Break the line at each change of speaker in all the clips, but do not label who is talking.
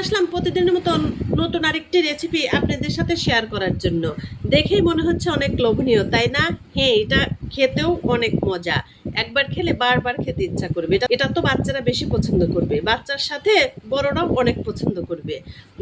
আসলাম প্রতিদিনের মতো নতুন আরেকটি রেসিপি আপনাদের সাথে শেয়ার করার জন্য। দেখেই মনে হচ্ছে অনেক লোভনীয়, তাই না? হ্যাঁ এটা খেতেও অনেক মজা। একবার খেলে বারবার খেতে ইচ্ছা করবে। এটা এটা তো বাচ্চারা বেশি পছন্দ করবে। বাচ্চার সাথে বড়রাও অনেক পছন্দ করবে।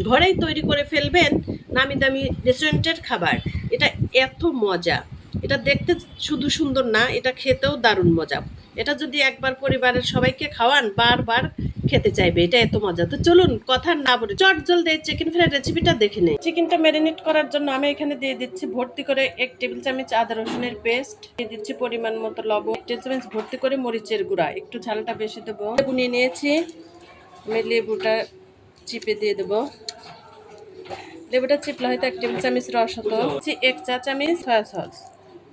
ঘরেই তৈরি করে ফেলবেন নামি দামি রেস্টুরেন্টের খাবার। এটা এত মজা। এটা দেখতে শুধু সুন্দর না, এটা খেতেও দারুণ মজা। এটা যদি একবার পরিবারের সবাইকে খাওয়ান, বারবার খেতে চাইবে এটা এত মজা। তো চলুন কথা না বলে চট জলদি চিকেন ফ্রাইড রেসিপিটা দেখে নেই। চিকেনটা ম্যারিনেট করার জন্য আমি এখানে দিয়ে দিচ্ছি ভর্তি করে এক টেবিল চামচ আদা রসুনের পেস্ট দিয়ে দিচ্ছি পরিমাণ মতো লবণ এক টেবিল চামচ ভর্তি করে মরিচের গুঁড়া একটু ঝালটা বেশি দেবো। লেবু নিয়ে নিয়েছি। আমি লেবুটা চিপে দিয়ে দেবো। লেবুটা চিপলে হয়তো এক টেবিল চামচ রস হতো। এক চা চামচ সয়া সস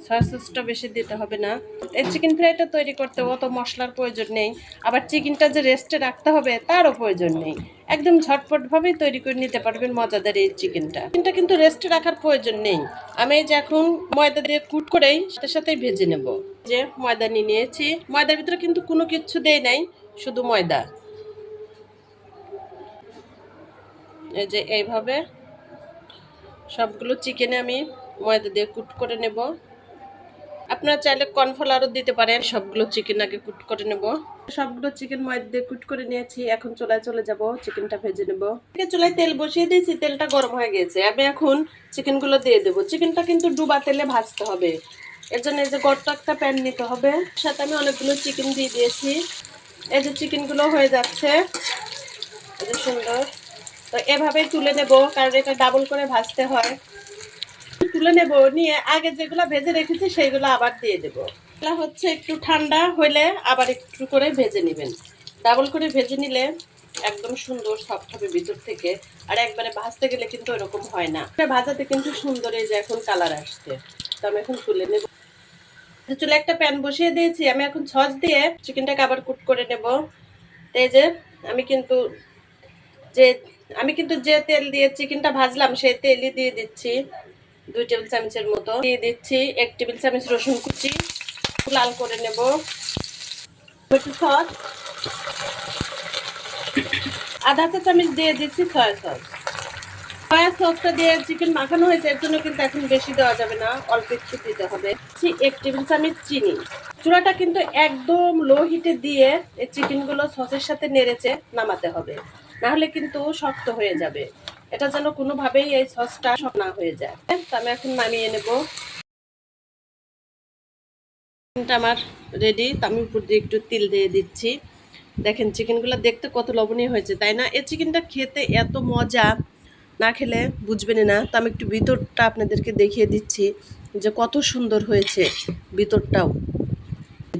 সয়া সসটা বেশি দিতে হবে না। এই চিকেন ফ্রাইটা তৈরি করতে অত মশলার প্রয়োজন নেই। আবার চিকেনটা যে রেস্টে রাখতে হবে, তারও প্রয়োজন নেই। একদম ঝটপটভাবেই তৈরি করে নিতে পারবেন মজাদার এই চিকেনটা চিকেনটা কিন্তু রেস্টে রাখার প্রয়োজন নেই। আমি এই যে এখন ময়দা দিয়ে কুট করেই সাথে সাথেই ভেজে নেব। যে ময়দা নিয়ে নিয়েছি। ময়দার ভিতরে কিন্তু কোনো কিছু দেয় নাই, শুধু ময়দা। এই যে এইভাবে সবগুলো চিকেনে আমি ময়দা দিয়ে কুট করে নেব। আপনারা চাইলে কর্নফ্লাওয়ারও দিতে পারেন। সবগুলো চিকেন আগে কুট করে নেব। সবগুলো চিকেন ময়দা দিয়ে কুট করে নিয়েছি। এখন চুলায় চলে যাব চিকেনটা ভেজে নেব। চুলায় তেল বসিয়ে দিয়েছি, তেলটা গরম হয়ে গেছে। আমি এখন চিকেনগুলো দিয়ে দেবো। চিকেনটা কিন্তু ডুবা তেলে ভাজতে হবে। এর জন্য এই যে গড়টা একটা প্যান নিতে হবে। সাথে আমি অনেকগুলো চিকেন দিয়ে দিয়েছি। এই যে চিকেনগুলো হয়ে যাচ্ছে। এই যে সুন্দর। তো এভাবেই তুলে নেব, কারণ এটা ডাবল করে ভাজতে হয়। তুলে নেব, নিয়ে আগে যেগুলো ভেজে রেখেছি সেইগুলো আবার দিয়ে দেবো। এগুলো হচ্ছে একটু ঠান্ডা হলে আবার একটু করে ভেজে নেবেন। ডাবল করে ভেজে নিলে একদম সুন্দর সফট হবে ভিতর থেকে, আর একবারে ভাজতে গেলে কিন্তু এরকম হয় না। ভাজাতে কিন্তু সুন্দর এই যে এখন কালার আসছে। তো আমি এখন তুলে নেব। চুলে একটা প্যান বসিয়ে দিয়েছি, আমি এখন ছচ দিয়ে চিকেনটাকে আবার কুট করে নেব। এই যে আমি কিন্তু যে, আমি কিন্তু যে তেল দিয়ে চিকেনটা ভাজলাম, সেই তেলই দিয়ে দিচ্ছি। দুই টেবিল চামচের মতো। দিয়ে দিচ্ছি এক টেবিল চামচ রসুন কুচি। লাল করে নেব। সস। আধা চা চামচ দিয়ে দিচ্ছি সয়া সস। সয়া সসটা দিয়ে চিকেন মাখানো হয়েছে, এর জন্য কিন্তু এখন বেশি দেওয়া যাবে না, অল্প একটু দিতে হবে। এক টেবিল চামচ চিনি। চূড়াটা কিন্তু একদম লো হিটে দিয়ে এই চিকেনগুলো সসের সাথে নেড়েছে নামাতে হবে। নাহলে কিন্তু শক্ত হয়ে যাবে। এটা যেন কোনোভাবেই এই সসটা সব না হয়ে যায়। তো আমি এখন নামিয়ে নেব। চিকেনটা আমার রেডি তো আমি উপর দিয়ে একটু তিল দিয়ে দিচ্ছি। দেখেন, চিকেনগুলো দেখতে কত লবণীয় হয়েছে, তাই না? এই চিকেনটা খেতে এত মজা, না খেলে বুঝবেন না। তো আমি একটু ভিতরটা আপনাদেরকে দেখিয়ে দিচ্ছি যে কত সুন্দর হয়েছে ভিতরটাও।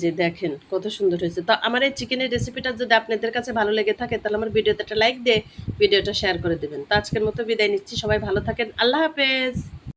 যে দেখেন কত সুন্দর হয়েছে। তো আমার এই চিকেনের রেসিপিটা যদি আপনাদের কাছে ভালো লেগে থাকে, তাহলে আমার ভিডিওতে একটা লাইক দিয়ে ভিডিওটা শেয়ার করে দেবেন। তো আজকের মতো বিদায় নিচ্ছি। সবাই ভালো থাকেন। আল্লাহ হাফেজ।